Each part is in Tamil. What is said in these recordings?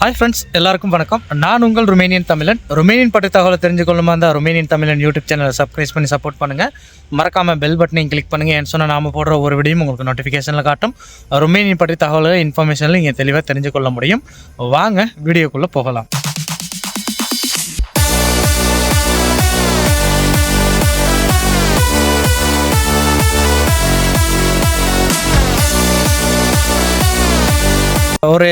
ஹாய் ஃப்ரெண்ட்ஸ் எல்லாருக்கும் வணக்கம். நான் உங்கள் ருமேனியன் தமிழன். ருமேனியன் பற்றி தகவலை தெரிஞ்சுக்கொள்ளுமா இருந்தால் ருமேனியன் தமிழன் யூடியூப் சேனலை சப்ஸ்கிரைப் பண்ணி சப்போர்ட் பண்ணுங்கள் மறக்காமல் பெல் பட்டனையும் கிளிக் பண்ணுங்கள் ஏன்னு சொன்னால் நாம போடுற ஒரு வீடியும் உங்களுக்கு நோட்டிஃபிகேஷனில் காட்டும். ருமேனியன் பற்றி தகவலை இன்ஃபர்மேஷனில் நீங்கள் தெளிவாக தெரிஞ்சுக்கொள்ள முடியும். வாங்க வீடியோக்குள்ளே போகலாம். ஒரு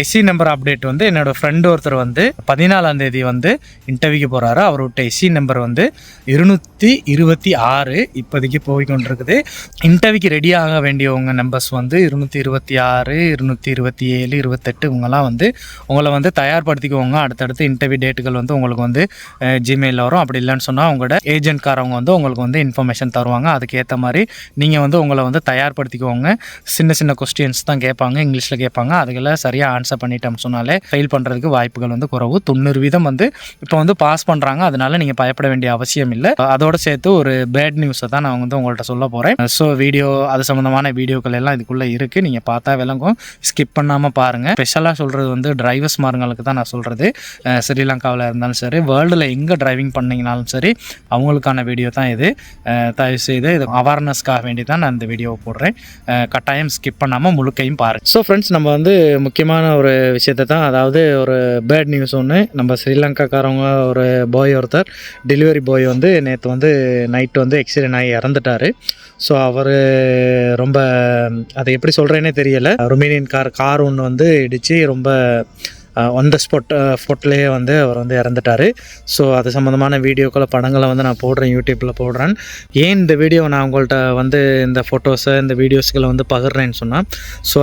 எஸ்சி நம்பர் அப்டேட் வந்து என்னோட ஃப்ரெண்டு ஒருத்தர் வந்து பதினாலாம் தேதி வந்து இன்டர்வியூக்கு போகிறாரு அவர்கிட்ட எஸ்சி நம்பர் வந்து இருநூற்றி இருபத்தி ஆறு இப்போதைக்கு போய்கொண்டிருக்குது. இன்டர்வியூக்கு ரெடி ஆக வேண்டியவங்க நம்பர்ஸ் வந்து இருநூற்றி இருபத்தி ஆறு இருநூற்றி இருபத்தி ஏழு இருபத்தெட்டு இவங்கெல்லாம் வந்து உங்களை வந்து தயார்படுத்திக்குவோங்க அடுத்தடுத்து இன்டர்வியூ டேட்டுகள் வந்து உங்களுக்கு வந்து ஜிமெயிலில் வரும். அப்படி இல்லைன்னு சொன்னால் உங்களோட ஏஜென்ட்காரவங்க வந்து உங்களுக்கு வந்து இன்ஃபர்மேஷன் தருவாங்க. அதுக்கேற்ற மாதிரி நீங்கள் வந்து உங்களை வந்து தயார்படுத்திக்குவோங்க சின்ன சின்ன கொஸ்டின்ஸ் தான் கேட்பாங்க. இங்கிலீஷில் கேட்பாங்க. அதுக்கு அதுக்கெல்லாம் சரியாக ஆன்சர் பண்ணிட்டோம் சொன்னாலே ஃபெயில் பண்ணுறதுக்கு வாய்ப்புகள் வந்து குறவு. தொண்ணூறு வீதம் வந்து இப்போ வந்து பாஸ் பண்ணுறாங்க அதனால நீங்கள் பயப்பட வேண்டிய அவசியம் இல்லை. அதோட சேர்த்து ஒரு பேட் நியூஸை தான் நான் வந்து உங்கள்கிட்ட சொல்ல போகிறேன் ஸோ வீடியோ அது சம்மந்தமான வீடியோக்கள் எல்லாம் இதுக்குள்ளே இருக்குது நீங்கள் பார்த்தா விளங்கும். ஸ்கிப் பண்ணாமல் பாருங்கள் ஸ்பெஷலாக சொல்கிறது வந்து டிரைவர்ஸ் மாருங்களுக்கு தான் நான் சொல்கிறது ஸ்ரீலங்காவில் இருந்தாலும் சரி வேர்ல்டில் எங்கே டிரைவிங் பண்ணிங்கனாலும் சரி அவங்களுக்கான வீடியோ தான் இது. தயவு செய்து இது அவேர்னஸ்க்காக வேண்டி தான் நான் இந்த வீடியோவை போடுறேன். கட்டாயம் ஸ்கிப் பண்ணாமல் முழுக்கையும் பாருங்கள் ஸோ ஃப்ரெண்ட்ஸ் நம்ம வந்து முக்கியமான ஒரு விஷயத்தை தான். அதாவது ஒரு பேட் நியூஸ் ஒன்று நம்ம ஸ்ரீலங்காக்காரவங்க ஒரு பாய் ஒருத்தர் டெலிவரி பாய் வந்து நேற்று வந்து நைட்டு வந்து எக்ஸிடென்ட் ஆகி இறந்துட்டார். ஸோ அவர் ரொம்ப அதை எப்படி சொல்கிறேனே தெரியலை. ரொமேனியன் கார் கார் ஒன்று வந்து இடித்து ரொம்ப ஆன் த ஸ்பாட் ஸ்பாட்லேயே வந்து அவர் வந்து இறந்துட்டார். ஸோ அது சம்மந்தமான வீடியோக்களை படங்களை வந்து நான் போடுறேன் யூடியூப்பில் போடுறேன். ஏன் இந்த வீடியோ நான் உங்கள்கிட்ட வந்து இந்த ஃபோட்டோஸை இந்த வீடியோஸ்களை வந்து பகிர்றேன்னு சொன்னால் ஸோ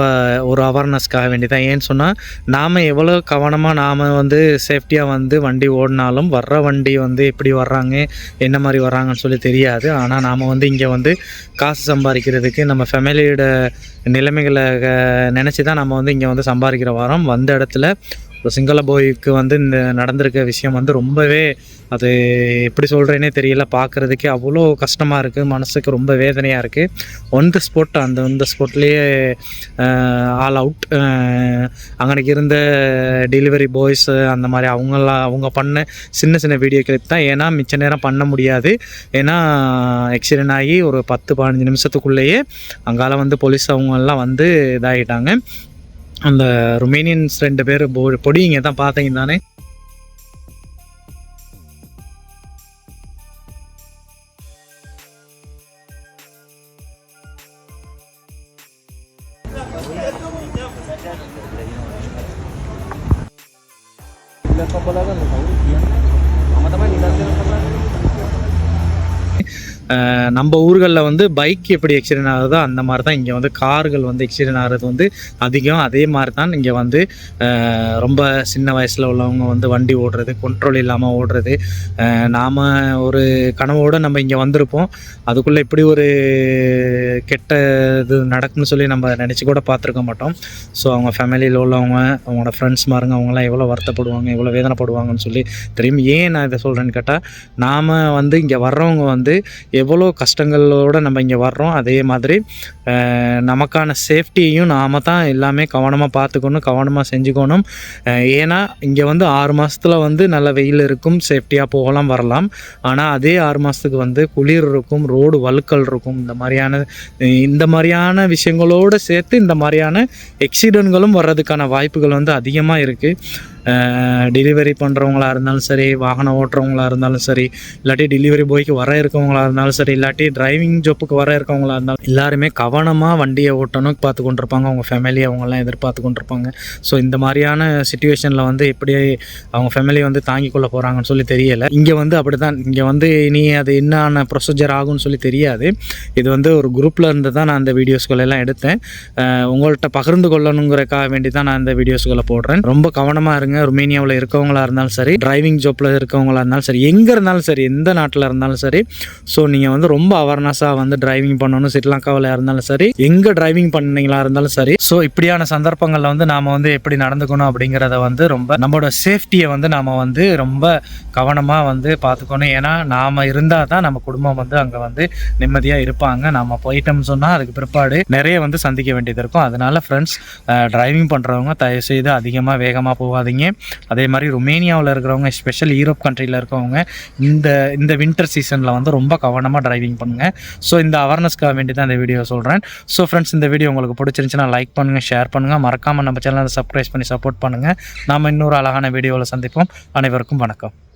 ஒரு அவேர்னஸ்க்காக வேண்டிதான். ஏன்னு சொன்னால் நாம் எவ்வளோ கவனமாக நாம் வந்து சேஃப்டியாக வந்து வண்டி ஓடினாலும் வர்ற வண்டி வந்து எப்படி வர்றாங்க என்ன மாதிரி வர்றாங்கன்னு சொல்லி தெரியாது. ஆனால் நாம் வந்து இங்கே வந்து காசு சம்பாதிக்கிறதுக்கு நம்ம ஃபேமிலியோட நிலைமைகளை நினச்சி தான் நம்ம வந்து இங்கே வந்து சம்பாதிக்கிற வாரம். வந்த இடத்துல இப்போ சிங்கள போய்க்கு வந்து இந்த நடந்திருக்க விஷயம் வந்து ரொம்பவே அது எப்படி சொல்கிறேனே தெரியல. பார்க்குறதுக்கே அவ்வளோ கஷ்டமாக இருக்குது மனசுக்கு ரொம்ப வேதனையாக இருக்குது ஒன் த ஸ்பாட் அந்த ஒன் த ஸ்பாட்லேயே ஆல் அவுட் அங்கனைக்கு இருந்த டெலிவரி பாய்ஸ் அந்த மாதிரி அவங்களாம் அவங்க பண்ண சின்ன சின்ன வீடியோ கிளிப் தான். ஏன்னா மிச்ச நேரம் பண்ண முடியாது. ஏன்னா ஆக்சிடென்ட் ஆகி ஒரு பத்து பதினஞ்சு நிமிஷத்துக்குள்ளேயே அங்கால வந்து போலீஸ் அவங்கெல்லாம் வந்து இதாகிட்டாங்க அந்த ருமேனியன்ஸ் ரெண்டு பேர் பொடிங்க தான் பார்த்தீங்க தானே? நம்ம ஊர்களில் வந்து பைக் எப்படி எக்ஸிடென்ட் ஆகுதோ அந்த மாதிரி தான் இங்கே வந்து கார்கள் வந்து எக்ஸிடென்ட் ஆகிறது வந்து அதிகம். அதே மாதிரி தான் இங்கே வந்து ரொம்ப சின்ன வயசில் உள்ளவங்க வந்து வண்டி ஓடுறது கண்ட்ரோல் இல்லாமல் ஓடுறது. நாம் ஒரு கனவோடு நம்ம இங்கே வந்திருப்போம். அதுக்குள்ளே இப்படி ஒரு கெட்ட இது நடக்கும்னு சொல்லி நம்ம நினச்சி கூட பார்த்துருக்க மாட்டோம். ஸோ அவங்க ஃபேமிலியில் உள்ளவங்க அவங்களோட ஃப்ரெண்ட்ஸ் மாருங்க அவங்களாம் எவ்வளோ வருத்தப்படுவாங்க எவ்வளோ வேதனைப்படுவாங்கன்னு சொல்லி தெரியும். ஏன் நான் இதை சொல்கிறேன்னு கேட்டால் நாம் வந்து இங்கே வர்றவங்க வந்து எவ்வளோ கஷ்டங்களோடு நம்ம இங்கே வர்றோம் அதே மாதிரி நமக்கான சேஃப்டியையும் நாம தான் எல்லாமே கவனமாக பார்த்துக்கணும் கவனமாக செஞ்சுக்கணும். ஏன்னா இங்கே வந்து ஆறு மாதத்தில் வந்து நல்ல வெயில் இருக்கும் சேஃப்டியாக போகலாம் வரலாம். ஆனால் அதே ஆறு மாதத்துக்கு வந்து குளிர் இருக்கும் ரோடு வழுக்கல் இருக்கும் இந்த மாதிரியான இந்த மாதிரியான விஷயங்களோடு சேர்த்து இந்த மாதிரியான எக்ஸிடென்ட்களும் வர்றதுக்கான வாய்ப்புகள் வந்து அதிகமாக இருக்குது டெலிவரி பண்ணுறவங்களா இருந்தாலும் சரி வாகனம் ஓட்டுறவங்களா இருந்தாலும் சரி இல்லாட்டி டெலிவரி பாய்க்கு வர இருக்கவங்களா இருந்தாலும் சரி இல்லாட்டி டிரைவிங் ஜாப்புக்கு வர இருக்கவங்களா இருந்தாலும் எல்லாருமே கவனமாக வண்டியை ஓட்டணும் பார்த்து கொண்டிருப்பாங்க அவங்க ஃபேமிலி அவங்கெல்லாம் எதிர்பார்த்து கொண்டிருப்பாங்க ஸோ இந்த மாதிரியான சுச்சுவேஷனில் வந்து எப்படி அவங்க ஃபேமிலி வந்து தாங்கிக் கொள்ள போகிறாங்கன்னு சொல்லி தெரியலை. இங்கே வந்து அப்படி தான் இங்கே வந்து இனி அது என்னான ப்ரொசீஜர் ஆகும்னு சொல்லி தெரியாது. இது வந்து ஒரு குரூப்பில் இருந்து தான் நான் அந்த வீடியோஸ்களெல்லாம் எடுத்தேன். உங்கள்கிட்ட பகிர்ந்து கொள்ளணுங்கிறக்காக வேண்டி தான் நான் அந்த வீடியோஸ்களை போடுறேன். ரொம்ப கவனமாக இருங்க. பாருங்கள் ருமேனியாவில் இருக்கவங்களா இருந்தாலும் சரி டிரைவிங் ஜாப்பில் இருக்கவங்களா இருந்தாலும் சரி எங்கே இருந்தாலும் சரி எந்த நாட்டில் இருந்தாலும் சரி. ஸோ நீங்கள் வந்து ரொம்ப அவேர்னஸாக வந்து டிரைவிங் பண்ணணும். ஸ்ரீலங்காவில் இருந்தாலும் சரி எங்கே டிரைவிங் பண்ணீங்களா இருந்தாலும் சரி. ஸோ இப்படியான சந்தர்ப்பங்களில் வந்து நாம் வந்து எப்படி நடந்துக்கணும் அப்படிங்கிறத வந்து ரொம்ப நம்மளோட சேஃப்டியை வந்து நாம் வந்து ரொம்ப கவனமாக வந்து பார்த்துக்கணும். ஏன்னா நாம் இருந்தால் தான் நம்ம குடும்பம் வந்து அங்கே வந்து நிம்மதியாக இருப்பாங்க. நம்ம போயிட்டோம்னு சொன்னால் அதுக்கு பிற்பாடு நிறைய வந்து சந்திக்க வேண்டியது இருக்கும். அதனால ஃப்ரெண்ட்ஸ் டிரைவிங் பண்ணுறவங்க தயவுசெய்து அதிகமாக வேகமாக போகாதீங்க. அதே மாதிரி ருமேனியாவில் இருக்கிறவங்க ஸ்பெஷல் யூரோப் கண்ட்ரியில் இருக்கிறவங்க இந்த இந்த வின்டர் சீசனில் வந்து ரொம்ப கவனமாக டிரைவிங் பண்ணுங்கள் ஸோ இந்த அவேர்னஸ்க்காக வேண்டி தான் இந்த வீடியோ சொல்கிறேன் ஸோ ஃப்ரெண்ட்ஸ் இந்த வீடியோ உங்களுக்கு பிடிச்சிருந்துச்சுன்னா லைக் பண்ணுங்கள் ஷேர் பண்ணுங்கள் மறக்காமல் நம்ம சேனலை சப்ஸ்கிரைப் பண்ணி சப்போர்ட் பண்ணுங்கள் நாம் இன்னொரு அழகான வீடியோவில் சந்திப்போம். அனைவருக்கும் வணக்கம்.